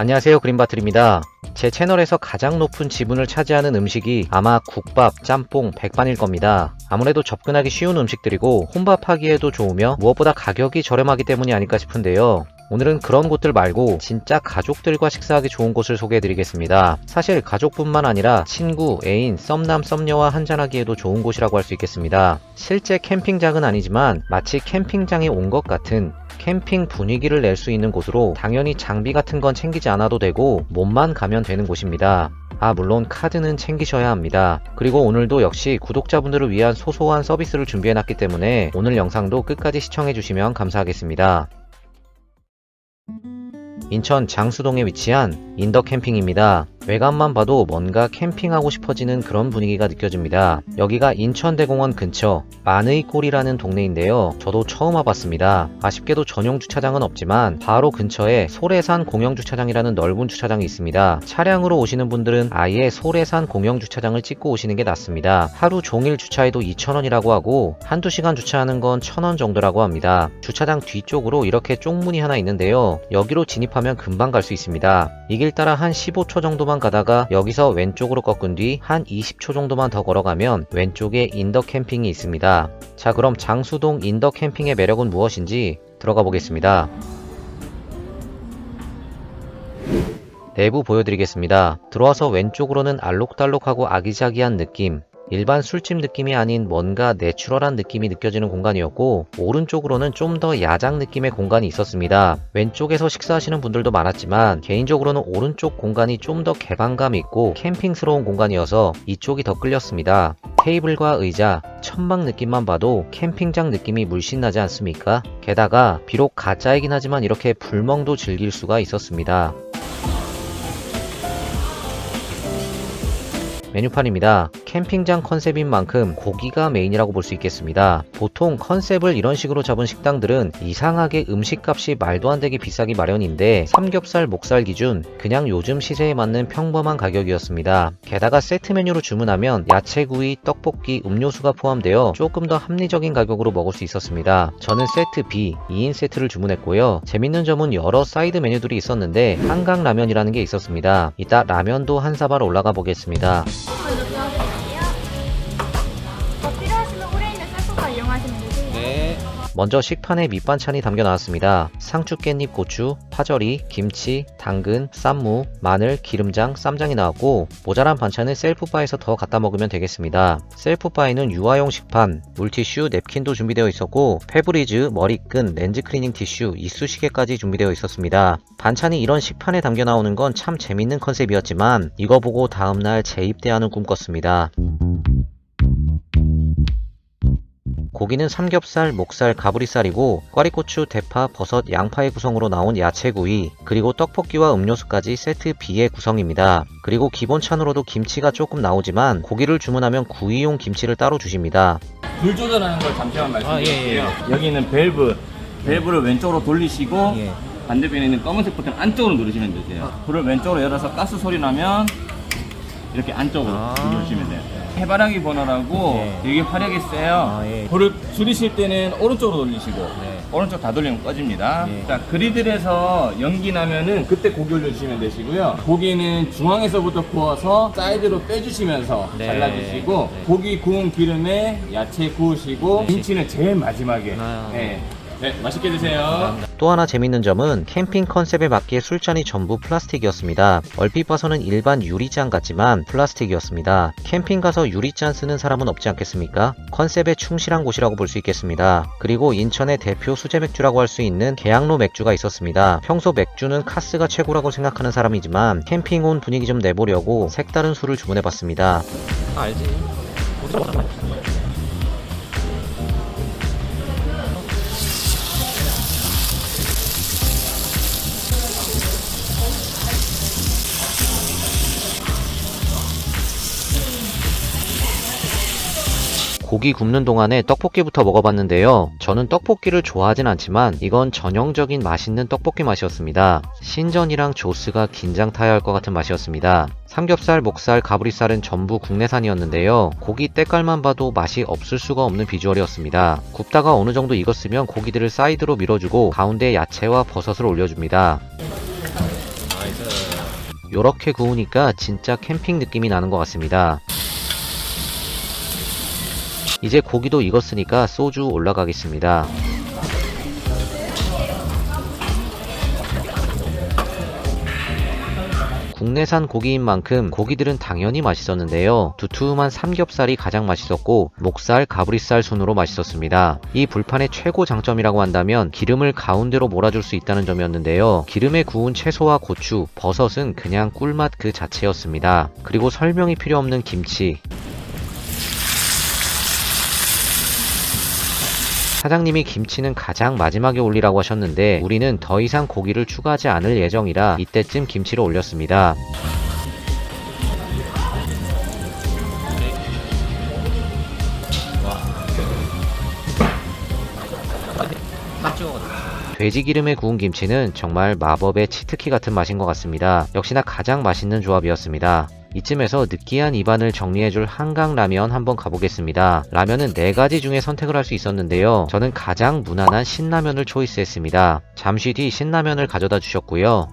안녕하세요 그린바틀입니다. 제 채널에서 가장 높은 지분을 차지하는 음식이 아마 국밥, 짬뽕, 백반일 겁니다. 아무래도 접근하기 쉬운 음식들이고 혼밥하기에도 좋으며 무엇보다 가격이 저렴하기 때문이 아닐까 싶은데요. 오늘은 그런 곳들 말고 진짜 가족들과 식사하기 좋은 곳을 소개해드리겠습니다. 사실 가족뿐만 아니라 친구, 애인, 썸남, 썸녀와 한잔하기에도 좋은 곳이라고 할 수 있겠습니다. 실제 캠핑장은 아니지만 마치 캠핑장에 온 것 같은 캠핑 분위기를 낼 수 있는 곳으로 당연히 장비 같은 건 챙기지 않아도 되고 몸만 가면 되는 곳입니다. 아, 물론 카드는 챙기셔야 합니다. 그리고 오늘도 역시 구독자분들을 위한 소소한 서비스를 준비해놨기 때문에 오늘 영상도 끝까지 시청해주시면 감사하겠습니다. 인천 장수동에 위치한 인더 캠핑입니다. 외관만 봐도 뭔가 캠핑하고 싶어지는 그런 분위기가 느껴집니다. 여기가 인천대공원 근처 만의골이라는 동네인데요. 저도 처음 와봤습니다. 아쉽게도 전용 주차장은 없지만 바로 근처에 소래산 공영주차장이라는 넓은 주차장이 있습니다. 차량으로 오시는 분들은 아예 소래산 공영주차장을 찍고 오시는 게 낫습니다. 하루 종일 주차해도 2,000원이라고 하고 한두 시간 주차하는 건 1,000원 정도라고 합니다. 주차장 뒤쪽으로 이렇게 쪽문이 하나 있는데요. 여기로 진입하면 금방 갈 수 있습니다. 이 길 따라 한 15초 정도만 가다가 여기서 왼쪽으로 꺾은 뒤 한 20초 정도만 더 걸어가면 왼쪽에 인더 캠핑이 있습니다. 자 그럼 장수동 인더 캠핑의 매력은 무엇인지 들어가 보겠습니다. 내부 보여드리겠습니다. 들어와서 왼쪽으로는 알록달록하고 아기자기한 느낌, 일반 술집 느낌이 아닌 뭔가 내추럴한 느낌이 느껴지는 공간이었고 오른쪽으로는 좀 더 야장 느낌의 공간이 있었습니다. 왼쪽에서 식사하시는 분들도 많았지만 개인적으로는 오른쪽 공간이 좀 더 개방감 있고 캠핑스러운 공간이어서 이쪽이 더 끌렸습니다. 테이블과 의자, 천막 느낌만 봐도 캠핑장 느낌이 물씬 나지 않습니까? 게다가 비록 가짜이긴 하지만 이렇게 불멍도 즐길 수가 있었습니다. 메뉴판입니다. 캠핑장 컨셉인 만큼 고기가 메인이라고 볼 수 있겠습니다. 보통 컨셉을 이런 식으로 잡은 식당들은 이상하게 음식값이 말도 안 되게 비싸기 마련인데 삼겹살, 목살 기준 그냥 요즘 시세에 맞는 평범한 가격이었습니다. 게다가 세트 메뉴로 주문하면 야채구이, 떡볶이, 음료수가 포함되어 조금 더 합리적인 가격으로 먹을 수 있었습니다. 저는 세트 B 2인 세트를 주문했고요. 재밌는 점은 여러 사이드 메뉴들이 있었는데 한강 라면이라는 게 있었습니다. 이따 라면도 한 사발 올라가 보겠습니다. Oh, look. 먼저 식판에 밑반찬이 담겨 나왔습니다. 상추, 깻잎, 고추, 파절이, 김치, 당근, 쌈무, 마늘, 기름장, 쌈장이 나왔고 모자란 반찬은 셀프바에서 더 갖다 먹으면 되겠습니다. 셀프바에는 유아용 식판, 물티슈, 냅킨도 준비되어 있었고 페브리즈, 머리끈, 렌즈 클리닝 티슈, 이쑤시개까지 준비되어 있었습니다. 반찬이 이런 식판에 담겨 나오는 건 참 재밌는 컨셉이었지만 이거 보고 다음날 재입대하는 꿈 꿨습니다. 고기는 삼겹살, 목살, 가브리살이고 꽈리고추, 대파, 버섯, 양파의 구성으로 나온 야채구이, 그리고 떡볶이와 음료수까지 세트 B의 구성입니다. 그리고 기본 찬으로도 김치가 조금 나오지만 고기를 주문하면 구이용 김치를 따로 주십니다. 불 조절하는 걸 잠시만 말씀드릴게요. 아, 예, 여기는 밸브. 밸브를 왼쪽으로 돌리시고 예. 반대편에 있는 검은색 버튼 안쪽으로 누르시면 되세요. 불을 왼쪽으로 열어서 가스 소리 나면 이렇게 안쪽으로 아. 누르시면 돼요. 해바라기 버너라고 예. 되게 화력이 세요. 아, 예. 불을 줄이실 때는 오른쪽으로 돌리시고 네. 오른쪽 다 돌리면 꺼집니다. 예. 자 그리들에서 연기 나면은 그때 고기 올려주시면 되시고요. 고기는 중앙에서부터 구워서 사이드로 빼주시면서 네. 잘라주시고 네. 고기 구운 기름에 야채 구우시고 네. 김치는 제일 마지막에. 아, 네. 네, 맛있게 드세요. 또 하나 재밌는 점은 캠핑 컨셉에 맞게 술잔이 전부 플라스틱이었습니다. 얼핏 봐서는 일반 유리잔 같지만 플라스틱이었습니다. 캠핑 가서 유리잔 쓰는 사람은 없지 않겠습니까? 컨셉에 충실한 곳이라고 볼 수 있겠습니다. 그리고 인천의 대표 수제 맥주라고 할 수 있는 계양로 맥주가 있었습니다. 평소 맥주는 카스가 최고라고 생각하는 사람이지만 캠핑 온 분위기 좀 내보려고 색다른 술을 주문해봤습니다. 알지. 고기 굽는 동안에 떡볶이부터 먹어봤는데요. 저는 떡볶이를 좋아하진 않지만 이건 전형적인 맛있는 떡볶이 맛이었습니다. 신전이랑 조스가 긴장 타야 할 것 같은 맛이었습니다. 삼겹살, 목살, 가브리살은 전부 국내산이었는데요. 고기 때깔만 봐도 맛이 없을 수가 없는 비주얼이었습니다. 굽다가 어느 정도 익었으면 고기들을 사이드로 밀어주고 가운데 야채와 버섯을 올려줍니다. 요렇게 구우니까 진짜 캠핑 느낌이 나는 것 같습니다. 이제 고기도 익었으니까 소주 올라가겠습니다. 국내산 고기인 만큼 고기들은 당연히 맛있었는데요. 두툼한 삼겹살이 가장 맛있었고 목살, 가브리살 순으로 맛있었습니다. 이 불판의 최고 장점이라고 한다면 기름을 가운데로 몰아줄 수 있다는 점이었는데요. 기름에 구운 채소와 고추, 버섯은 그냥 꿀맛 그 자체였습니다. 그리고 설명이 필요 없는 김치, 사장님이 김치는 가장 마지막에 올리라고 하셨는데 우리는 더 이상 고기를 추가하지 않을 예정이라 이때쯤 김치를 올렸습니다. 돼지 기름에 구운 김치는 정말 마법의 치트키 같은 맛인 것 같습니다. 역시나 가장 맛있는 조합이었습니다. 이쯤에서 느끼한 입안을 정리해줄 한강 라면 한번 가보겠습니다. 라면은 4가지 중에 선택을 할 수 있었는데요. 저는 가장 무난한 신라면을 초이스했습니다. 잠시 뒤 신라면을 가져다 주셨고요.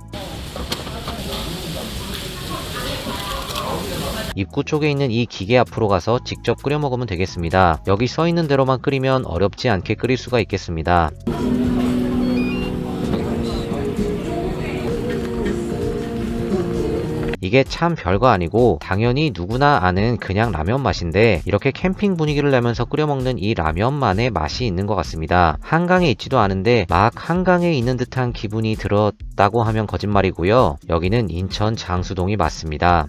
입구 쪽에 있는 이 기계 앞으로 가서 직접 끓여 먹으면 되겠습니다. 여기 써 있는 대로만 끓이면 어렵지 않게 끓일 수가 있겠습니다. 이게 참 별거 아니고 당연히 누구나 아는 그냥 라면 맛인데 이렇게 캠핑 분위기를 내면서 끓여 먹는 이 라면만의 맛이 있는 것 같습니다. 한강에 있지도 않은데 막 한강에 있는 듯한 기분이 들었다고 하면 거짓말이고요. 여기는 인천 장수동이 맞습니다.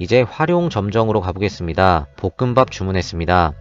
이제 활용 점정으로 가보겠습니다. 볶음밥 주문했습니다.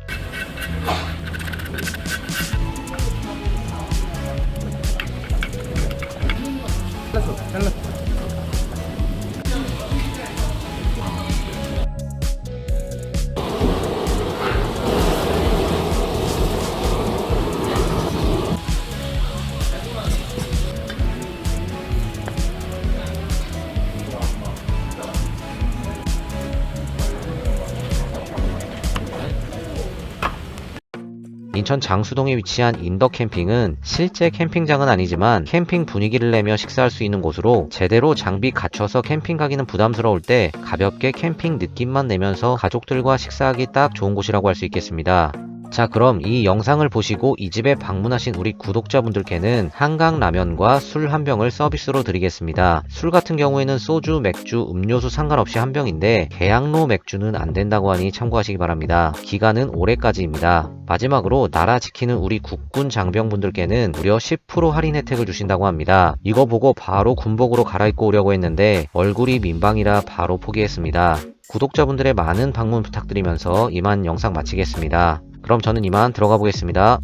인천 장수동에 위치한 인더 캠핑은 실제 캠핑장은 아니지만 캠핑 분위기를 내며 식사할 수 있는 곳으로 제대로 장비 갖춰서 캠핑 가기는 부담스러울 때 가볍게 캠핑 느낌만 내면서 가족들과 식사하기 딱 좋은 곳이라고 할 수 있겠습니다. 자 그럼 이 영상을 보시고 이 집에 방문하신 우리 구독자분들께는 한강라면과 술 한 병을 서비스로 드리겠습니다. 술 같은 경우에는 소주, 맥주, 음료수 상관없이 한 병인데 계양로 맥주는 안 된다고 하니 참고하시기 바랍니다. 기간은 올해까지입니다. 마지막으로 나라 지키는 우리 국군 장병분들께는 무려 10% 할인 혜택을 주신다고 합니다. 이거 보고 바로 군복으로 갈아입고 오려고 했는데 얼굴이 민방이라 바로 포기했습니다. 구독자분들의 많은 방문 부탁드리면서 이만 영상 마치겠습니다. 그럼 저는 이만 들어가 보겠습니다.